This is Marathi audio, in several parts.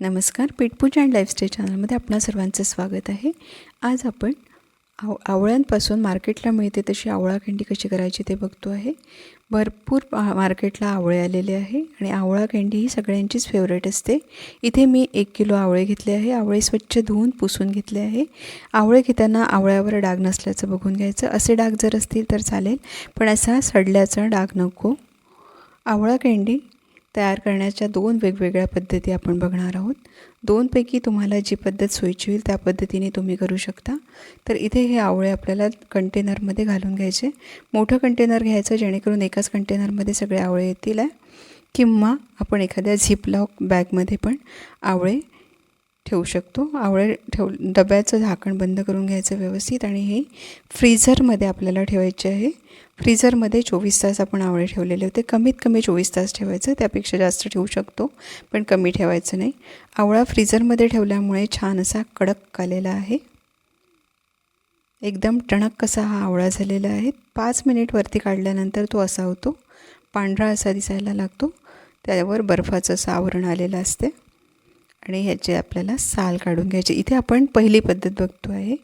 नमस्कार पेटपूजा अँड लाईफस्टाईल चॅनलमध्ये आपणा सर्वांचं स्वागत आहे. आज आपण आव आवळ्यांपासून मार्केटला मिळते तशी आवळा कँडी कशी करायची ते बघतो आहे. भरपूर मार्केटला आवळे आलेले आहे आणि आवळा कँडी ही सगळ्यांचीच फेवरेट असते. इथे मी एक किलो आवळे घेतले आहे. आवळे स्वच्छ धुवून पुसून घेतले आहे. आवळे घेताना आवळ्यावर डाग नसल्याचं बघून घ्यायचं. असे डाग जर असतील तर चालेल पण असा सडल्याचा डाग नको. आवळा कँडी तयार करण्याच्या दोन वेगवेगळ्या पद्धती आपण बघणार आहोत. दोनपैकी तुम्हाला जी पद्धत सोयीची होईल त्या पद्धतीने तुम्ही करू शकता. तर इथे हे आवळे आपल्याला कंटेनरमध्ये घालून घ्यायचे. मोठं कंटेनर घ्यायचं जेणेकरून एकाच कंटेनरमध्ये सगळे आवळे येतील आहे. किंवा आपण एखाद्या झिपलॉक बॅगमध्ये पण आवळे ठेवू शकतो. आवळे ठेव डब्याचं झाकण बंद करून घ्यायचं व्यवस्थित आणि हे फ्रीझरमध्ये आपल्याला ठेवायचे आहे. फ्रीझरमध्ये चोवीस तास आपण आवळे ठेवलेले होते. कमीत कमी चोवीस तास ठेवायचं. त्यापेक्षा जास्त ठेवू शकतो पण कमी ठेवायचं नाही. आवळा फ्रीझरमध्ये ठेवल्यामुळे छान असा कडक आलेला आहे. एकदम टणक कसा हा आवळा झालेला आहे. पाच मिनिट वरती काढल्यानंतर तो असा होतो. पांढरा असा दिसायला लागतो. त्यावर बर्फाचं असं आवरण आलेलं असते. आणि ह्याचे आपल्याला साल काढून घ्यायचे. इथे आपण पहिली पद्धत बघतो आहे.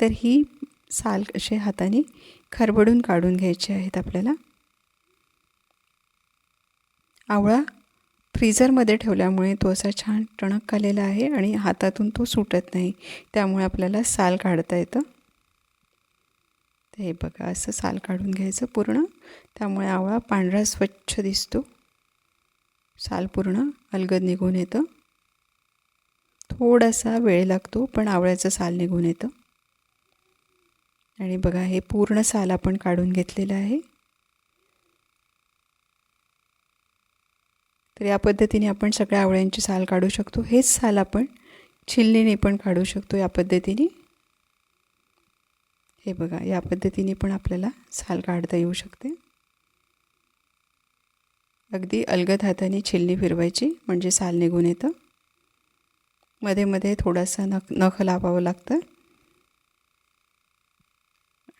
तर ही साल असे हाताने खरबडून काढून घ्यायचे आहेत आपल्याला. आवळा फ्रीझरमध्ये ठेवल्यामुळे तो असा छान टणक आलेला आहे आणि हातातून तो सुटत नाही. त्यामुळे आपल्याला साल काढता येतं. हे बघा असं साल काढून घ्यायचं पूर्ण. त्यामुळे आवळा पांढरा स्वच्छ दिसतो. साल पूर्ण अलगद निघून येतं. थोडासा वेळ लागतो पण आवळ्याचं साल निघून येतं. आणि बघा हे पूर्ण साल आपण काढून घेतलेलं आहे. तर या पद्धतीने आपण सगळ्या आवळ्यांची साल काढू शकतो. हेच साल आपण छिल्लीने पण काढू शकतो या पद्धतीने. हे बघा या पद्धतीने पण आपल्याला साल काढता येऊ शकते. अगदी अलगद हाताने छिल्ली फिरवायची म्हणजे साल निघून येतं. मध्ये मध्ये थोडासा नख नख लावावं लागतं.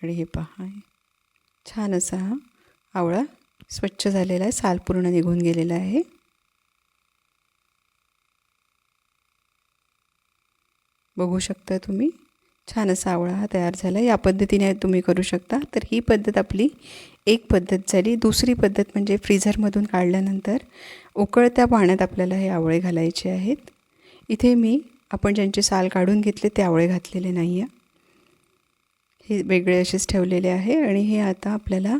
आणि हे पहा छान असा हा आवळा स्वच्छ झालेला आहे साल पूर्ण निघून गेलेला आहे. बघू शकता तुम्ही छान असा आवळा हा तयार झाला. या पद्धतीने तुम्ही करू शकता. तर ही पद्धत आपली एक पद्धत झाली. दुसरी पद्धत म्हणजे फ्रीझरमधून काढल्यानंतर उकळत्या पाण्यात आपल्याला हे आवळे घालायचे आहेत. इथे मी आपण ज्यांचे साल काढून घेतले ते आवळे घातलेले नाही आहे हे वेगळे असेच ठेवलेले आहे आणि हे आता आपल्याला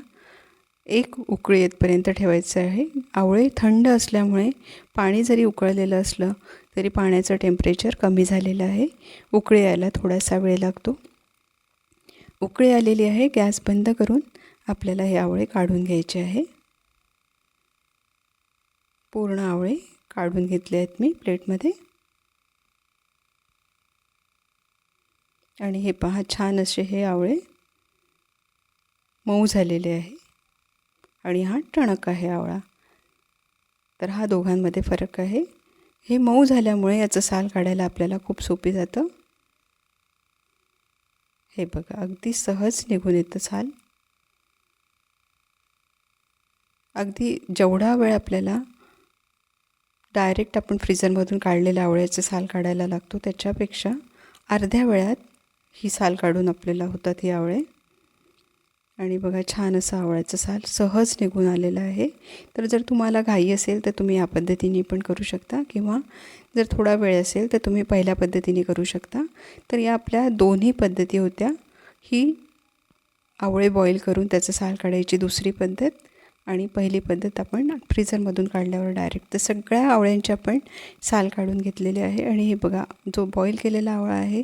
एक उकळी येतपर्यंत ठेवायचं आहे. आवळे थंड असल्यामुळे पाणी जरी उकळलेलं असलं तरी पाण्याचं टेम्परेचर कमी झालेलं आहे. उकळी यायला थोडासा वेळ लागतो. उकळी आलेली आहे गॅस बंद करून आपल्याला हे आवळे काढून घ्यायचे आहे. पूर्ण आवळे काढून घेतले आहेत मी प्लेटमध्ये. आणि हे पहा छान असे हे आवळे मऊ झालेले आहे. आणि हा टणक आहे आवळा. तर हा दोघांमध्ये फरक आहे. हे मऊ झाल्यामुळे याचं साल काढायला आपल्याला खूप सोपी जातं. हे बघा अगदी सहज निघून येतं साल. अगदी जेवढा वेळ आपल्याला डायरेक्ट आपण फ्रीजरमधून काढलेल्या आवळ्याचं साल काढायला लागतो त्याच्यापेक्षा अर्ध्या वेळात ही साल काढून आपल्याला होतात ही आवळे. आणि बघा छान असं आवळ्याचं साल सहज निघून आलेलं आहे. तर जर तुम्हाला घाई असेल तर तुम्ही या पद्धतीने पण करू शकता. किंवा जर थोडा वेळ असेल तर तुम्ही पहिल्या पद्धतीने करू शकता. तर या आपल्या दोन्ही पद्धती होत्या. ही आवळे बॉईल करून त्याचं साल काढायची दुसरी पद्धत. आणि पहिली पद्धत आपण फ्रीझरमधून काढल्यावर डायरेक्ट तर सगळ्या आवळ्यांचे आपण साल काढून घेतलेले आहे. आणि हे बघा जो बॉईल केलेला आवळा आहे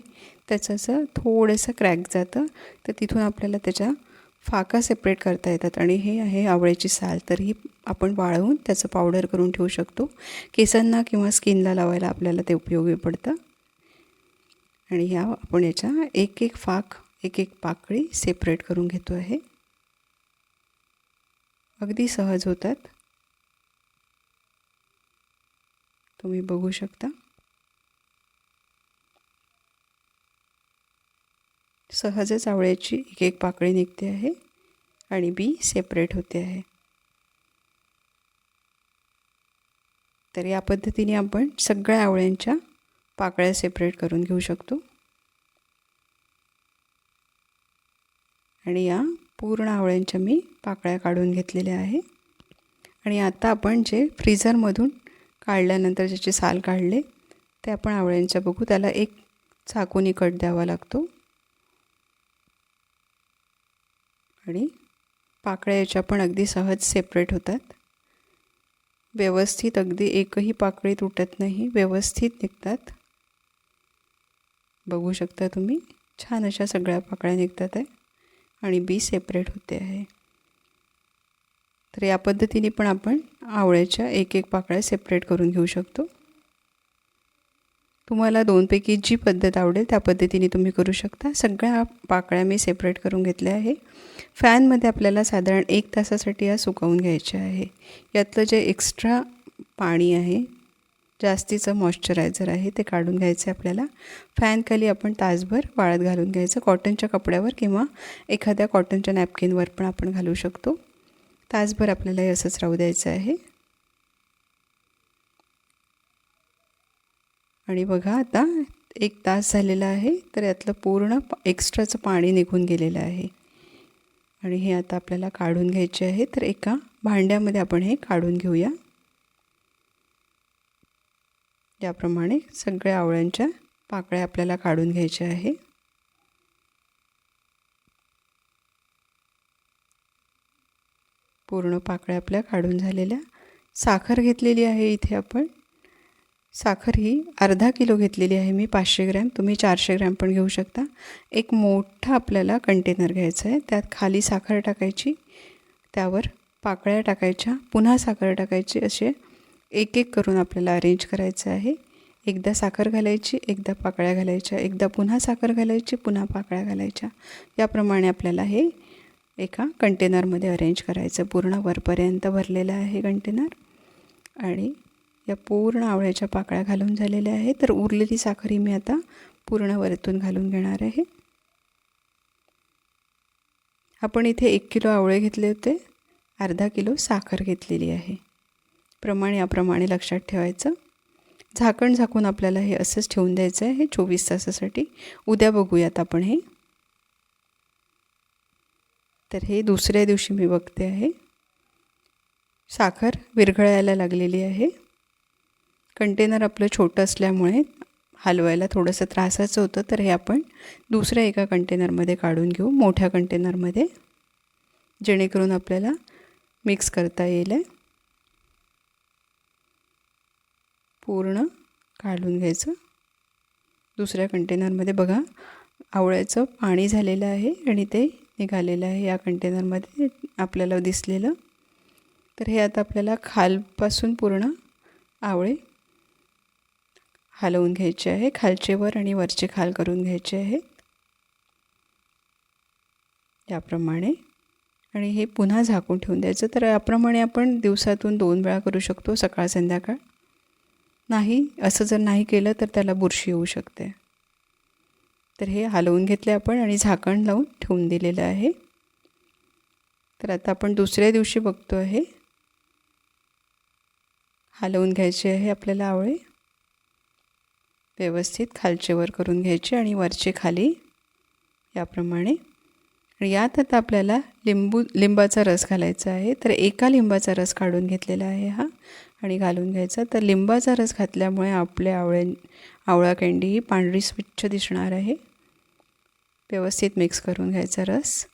त्याचं असं थोडंसं क्रॅक जातं. तर तिथून आपल्याला त्याच्या फाका सेपरेट करता येतात. आणि हे आहे आवळ्याची साल. तर ही आपण वाळवून त्याचं पावडर करून ठेवू शकतो. केसांना किंवा स्किनला लावायला आपल्याला ते उपयोगी पडतं. आणि ह्या आपण याच्या एक एक फाक एक एक पाकळी सेपरेट करून घेतो आहे. अगदी सहज होतात. तुम्ही बघू शकता. सहजच आवळ्याची एक एक पाकळी निघते आहे आणि बी सेपरेट होते आहे. तर या पद्धतीने आपण सगळ्या आवळ्यांच्या पाकळ्या सेपरेट करून घेऊ शकतो. आणि या पूर्ण आवळ्यांच्या मी पाकळ्या काढून घेतलेल्या आहे. आणि आता आपण जे फ्रीझरमधून काढल्यानंतर ज्याचे साल काढले ते आपण आवळ्यांच्या बघू. त्याला एक चाकूनी कट द्यावा लागतो. आणि पाकळ्या याच्या पण अगदी सहज सेपरेट होतात. व्यवस्थित अगदी एकही पाकळी तुटत नाही व्यवस्थित निघतात. बघू शकता तुम्ही छान अशा सगळ्या पाकळ्या निघतात आहे. आणि बी सेपरेट होते आहे. तर या पद्धतीने पण आपण आवळ्याच्या एक एक पाकळ्या सेपरेट करून घेऊ शकतो. तुम्हाला दोनपैकी जी पद्धत आवडेल त्या पद्धतीने तुम्ही करू शकता. सगळ्या पाकळ्या मी सेपरेट करून घेतल्या आहे. फॅनमध्ये आपल्याला साधारण एक तासासाठी या सुकवून घ्यायच्या आहे. यातलं जे एक्स्ट्रा पाणी आहे जास्तीचं मॉइश्चरायझर आहे ते काढून घ्यायचं आहे आपल्याला फॅनखाली आपण तासभर वाळत घालून घ्यायचं. कॉटनच्या कपड्यावर किंवा एखाद्या कॉटनच्या नॅपकिनवर पण आपण घालू शकतो. तासभर आपल्याला हे असंच राहू द्यायचं आहे. आणि बघा आता एक तास झालेला आहे तर यातलं पूर्ण एक्स्ट्राचं पाणी निघून गेलेलं आहे. आणि हे आता आपल्याला काढून घ्यायचे आहे तर एका भांड्यामध्ये आपण हे काढून घेऊया. याप्रमाणे सगळ्या आवळ्यांच्या पाकळ्या आपल्याला काढून घ्यायच्या आहे. पूर्ण पाकळ्या आपल्या काढून झालेल्या. साखर घेतलेली आहे इथे आपण. साखर ही अर्धा किलो घेतलेली आहे मी पाचशे ग्रॅम. तुम्ही चारशे ग्रॅम पण घेऊ शकता. एक मोठा आपल्याला कंटेनर घ्यायचा आहे. त्यात खाली साखर टाकायची. त्यावर पाकळ्या टाकायच्या. पुन्हा साखर टाकायची असे एक एक करून आपल्याला अरेंज करायचं आहे. एकदा साखर घालायची एकदा पाकळ्या घालायच्या एकदा पुन्हा साखर घालायची पुन्हा पाकळ्या घालायच्या. याप्रमाणे आपल्याला हे एका कंटेनरमध्ये अरेंज करायचं. पूर्ण वरपर्यंत भरलेलं आहे कंटेनर आणि या पूर्ण आवळ्याच्या पाकळ्या घालून झालेल्या आहे तर उरलेली साखर ही मी आता पूर्ण वरतून घालून घेणार आहे. आपण इथे एक किलो आवळे घेतले होते. अर्धा किलो साखर घेतलेली आहे. प्रमाण याप्रमाणे लक्षात ठेवायचं. झाकण झाकून आपल्याला हे असंच ठेवून द्यायचं आहे हे चोवीस तासासाठी. उद्या बघूयात आपण हे. तर हे दुसऱ्या दिवशी मी बघते आहे. साखर विरघळायला लागलेली आहे. कंटेनर आपलं छोटं असल्यामुळे हलवायला थोडंसं त्रासाचं होतं तर हे आपण दुसऱ्या एका कंटेनरमध्ये काढून घेऊ मोठ्या कंटेनरमध्ये जेणेकरून आपल्याला मिक्स करता येईल आहे पूर्ण काढून घ्यायचं. दुसऱ्या कंटेनरमध्ये बघा आवळ्याचं पाणी झालेलं आहे आणि ते निघालेलं आहे. या कंटेनरमध्ये आपल्याला दिसलेलं. तर हे आता आपल्याला खालपासून पूर्ण आवळे हलवून घ्यायचे आहे. खालचे वर आणि वरचे खाल करून घ्यायचे आहेत. याप्रमाणे. आणि हे पुन्हा झाकून ठेवून द्यायचं. तर याप्रमाणे आपण दिवसातून दोन वेळा करू शकतो सकाळ संध्याकाळ. नाही असं जर नाही केलं तर त्याला बुरशी येऊ शकते. तर हे हलवून घेतले आपण आणि झाकण लावून ठेवून दिलेलं आहे. तर आता आपण दुसऱ्या दिवशी बघतो आहे. हलवून घ्यायचे आहे आपल्याला आवळे. व्यवस्थित खालचे वर करून घ्यायचे आणि वरचे खाली याप्रमाणे. आणि यात आता आपल्याला लिंबू लिंबाचा रस घालायचा आहे. तर एका लिंबाचा रस काढून घेतलेला आहे हा. घालून घ्यायचा. तर लिंबाचा रस घातल्यामुळे आपल्या आवळ्या आवळा कँडी ही पांढरी स्वच्छ दिसणार आहे. व्यवस्थित मिक्स करून घ्यायचा रस.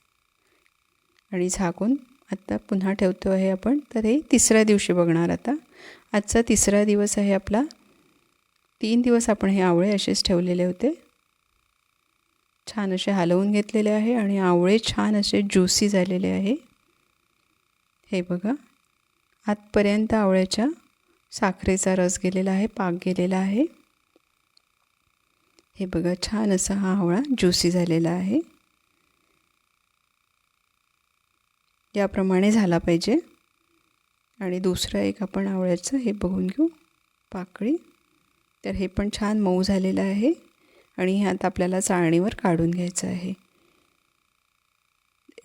आणि झाकून आत्ता पुन्हा ठेवतो आहे आपण. तर हे तिसऱ्या दिवशी बघणार आता. आजचा तिसरा दिवस आहे आपला. तीन दिवस आपण हे आवळे असेच ठेवलेले होते. छान असे हलवून घेतलेले आहे आणि आवळे छान असे ज्युसी झालेले आहे. हे बघा. आतपर्यंत आवळ्याच्या साखरेचा रस गेलेला आहे पाक गेलेला आहे. हे बघा छान असा हा आवळा ज्युसी झालेला आहे. याप्रमाणे झाला पाहिजे. आणि दुसरं एक आपण आवळ्याचं हे बघून घेऊ पाकळी. तर हे पण छान मऊ झालेलं आहे. आणि हे आता आपल्याला चाळणीवर काढून घ्यायचं आहे.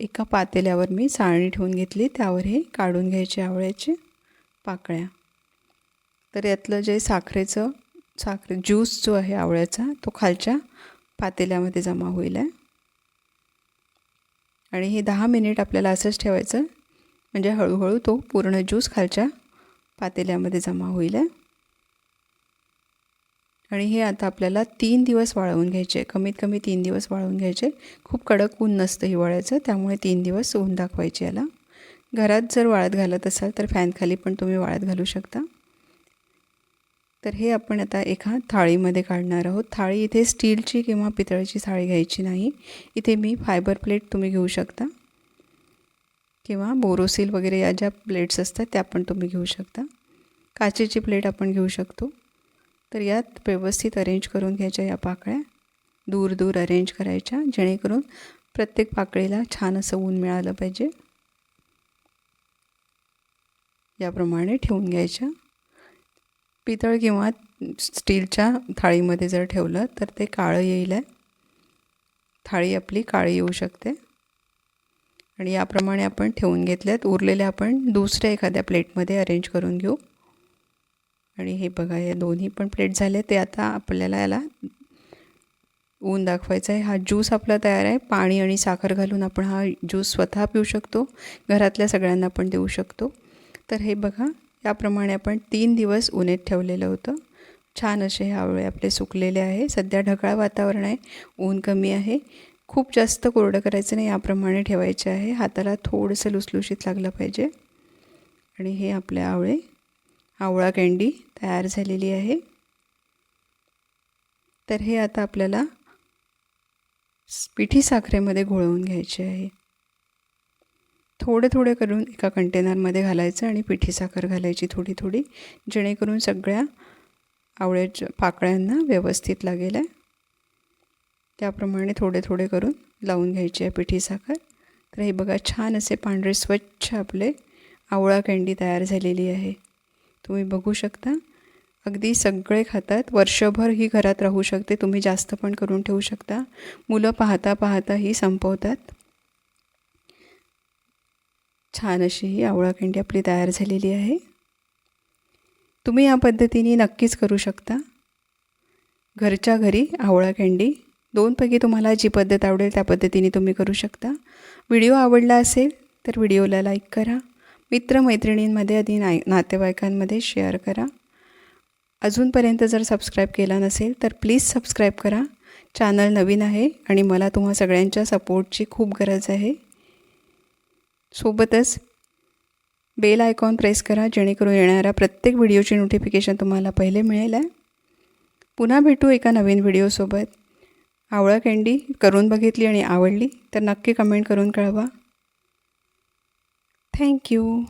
एका पातेल्यावर मी चाळणी ठेवून घेतली. त्यावर हे काढून घ्यायचे आवळ्याचे पाकळ्या. तर यातलं जे साखरेचं साखरे ज्यूस जो आहे आवळ्याचा तो खालच्या पातेल्यामध्ये जमा होईल आहे. आणि हे दहा मिनिट आपल्याला असंच ठेवायचं. म्हणजे हळूहळू तो पूर्ण ज्यूस खालच्या पातेल्यामध्ये जमा होईल आहे. आणि हे आता आपल्याला तीन दिवस वाळवून घ्यायचे. कमीत कमी तीन दिवस वाळवून घ्यायचे. खूप कडक ऊन नसतं हिवाळ्याचं त्यामुळे तीन दिवस ऊन दाखवायचे याला. घरात जर वाळत घालत असाल तर फॅनखाली पण तुम्ही वाळत घालू शकता. तर हे आपण आता एका थाळीमध्ये काढणार आहोत. थाळी इथे स्टीलची किंवा पितळेची थाळी घ्यायची नाही. इथे मी फायबर प्लेट तुम्ही घेऊ शकता. किंवा बोरोसिल वगैरे या ज्या प्लेट्स असतात त्या पण तुम्ही घेऊ शकता. काचेची प्लेट आपण घेऊ शकतो. तर यात व्यवस्थित अरेंज करून घ्यायच्या या पाकळ्या. दूर दूर अरेंज करायच्या जेणेकरून प्रत्येक पाकळीला छान असं ऊन मिळालं पाहिजे. याप्रमाणे ठेवून घ्यायच्या. पितळ किंवा स्टीलच्या थाळीमध्ये जर ठेवलं तर ते काळं येईल आहे. थाळी आपली काळी येऊ शकते. आणि याप्रमाणे आपण ठेवून घेतल्यात उरलेल्या आपण दुसऱ्या एखाद्या प्लेटमध्ये अरेंज करून घेऊ. आणि हे बघा या दोन्ही पण प्लेट झाले. ते आता आपल्याला याला ऊन दाखवायचं आहे. हा ज्यूस आपला तयार आहे. पाणी आणि साखर घालून आपण हा ज्यूस स्वतः पिऊ शकतो. घरातल्या सगळ्यांना पण देऊ शकतो. तर हे बघा याप्रमाणे आपण तीन दिवस उन्हेत ठेवलेलं होतं. छान असे आवळे आपले सुकलेले आहे. सध्या ढगाळ वातावरण आहे. ऊन कमी आहे. खूप जास्त कोरडं करायचं नाही. याप्रमाणे ठेवायचे आहे. हाताला थोडंसं लुसलुशीत लागलं पाहिजे. आणि हे आपले आवळे आवळा कँडी तयार झालेली आहे. तर हे आता आपल्याला पिठी साखरेमध्ये घोळवून घ्यायचे आहे. थोडे थोडे करून एका कंटेनरमध्ये घालायचं आणि पिठी साखर घालायची थोडी थोडी जेणेकरून सगळ्या आवळ्याच्या पाकळ्यांना व्यवस्थित लागेल आहे. त्याप्रमाणे थोडे थोडे करून लावून घ्यायची आहे पिठी साखर. तर हे बघा छान असे पांढरे स्वच्छ आपले आवळा कँडी तयार झालेली आहे. तुम्ही बघू शकता. अगदी सगळे खातात. वर्षभर ही घरात राहू शकते. तुम्ही जास्त पण करून ठेवू शकता. मुलं पाहता पाहता ही संपवतात. छान अशी ही आवळा कँडी आपली तयार झालेली आहे. तुम्ही या पद्धतीने नक्कीच करू शकता. घरच्या घरी आवळा कँडी. दोनपैकी तुम्हाला जी पद्धत आवडेल त्या पद्धतीने तुम्ही करू शकता. व्हिडिओ आवडला असेल तर व्हिडिओला लाईक करा. मित्रमैत्रिणींमध्ये आधी नाय नातेवाईकांमध्ये शेअर करा. अजूनपर्यंत जर सबस्क्राईब केला नसेल तर प्लीज सबस्क्राईब करा. चॅनल नवीन आहे आणि मला तुम्हा सगळ्यांच्या सपोर्टची खूप गरज आहे. सोबतच बेल आयकॉन प्रेस करा जेणेकरून येणाऱ्या प्रत्येक व्हिडिओची नोटिफिकेशन तुम्हाला पहिले मिळेल आहे. पुन्हा भेटू एका नवीन व्हिडिओसोबत आवळा कँडी करून बघितली आणि आवडली तर नक्की कमेंट करून कळवा. Thank you.